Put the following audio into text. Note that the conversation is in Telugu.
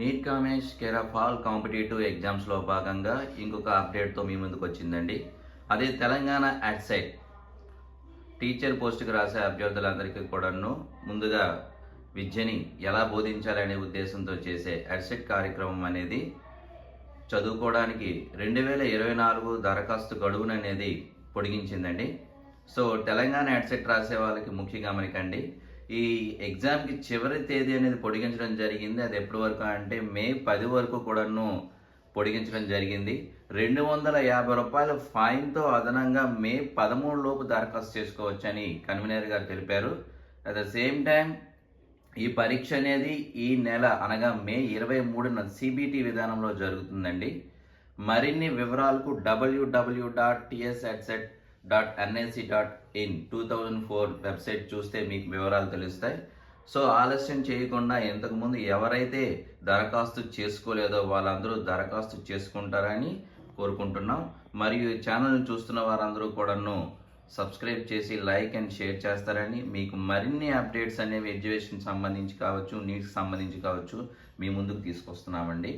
NEET Kamesh care of all competitive ఎగ్జామ్స్లో భాగంగా ఇంకొక అప్డేట్తో మీ ముందుకు వచ్చిందండి. అదే తెలంగాణ అడ్సైట్ టీచర్ పోస్టుకు రాసే అభ్యర్థులందరికీ కూడాను ముందుగా విద్యని ఎలా బోధించాలనే ఉద్దేశంతో చేసే అడ్సెట్ కార్యక్రమం అనేది చదువుకోవడానికి రెండు వేల ఇరవై నాలుగు దరఖాస్తు గడువును అనేది పొడిగించిందండి. సో తెలంగాణ అడ్సెట్ రాసే వాళ్ళకి ముఖ్య గమనికండి ఈ ఎగ్జామ్కి చివరి తేదీ అనేది పొడిగించడం జరిగింది. అది ఎప్పటి వరకు అంటే మే పది వరకు కూడాను పొడిగించడం జరిగింది. రెండు వందల యాభై రూపాయల ఫైన్తో అదనంగా మే పదమూడు లోపు దరఖాస్తు చేసుకోవచ్చని కన్వీనర్ గారు తెలిపారు. అట్ ద సేమ్ టైం ఈ పరీక్ష అనేది ఈ నెల అనగా మే ఇరవై మూడున సిబిటి విధానంలో జరుగుతుందండి. మరిన్ని వివరాలకు WWW dot TSEdCET dot NIC dot in two thousand four website చూస్తే మీకు వివరాలు తెలుస్తాయి. సో ఆలస్యం చేయకుండా ఇంతకుముందు ఎవరైతే దరఖాస్తు చేసుకోలేదో వాళ్ళందరూ దరఖాస్తు చేసుకుంటారని కోరుకుంటున్నాం. మరియు ఛానల్ ఛానల్ని చూస్తున్న వారందరూ కూడాను సబ్స్క్రైబ్ చేసి లైక్ అండ్ షేర్ చేస్తారని మీకు మరిన్ని అప్డేట్స్ అనేవి ఎడ్యుకేషన్ సంబంధించి కావచ్చు నీట్కి సంబంధించి కావచ్చు మీ ముందుకు తీసుకొస్తున్నామండి.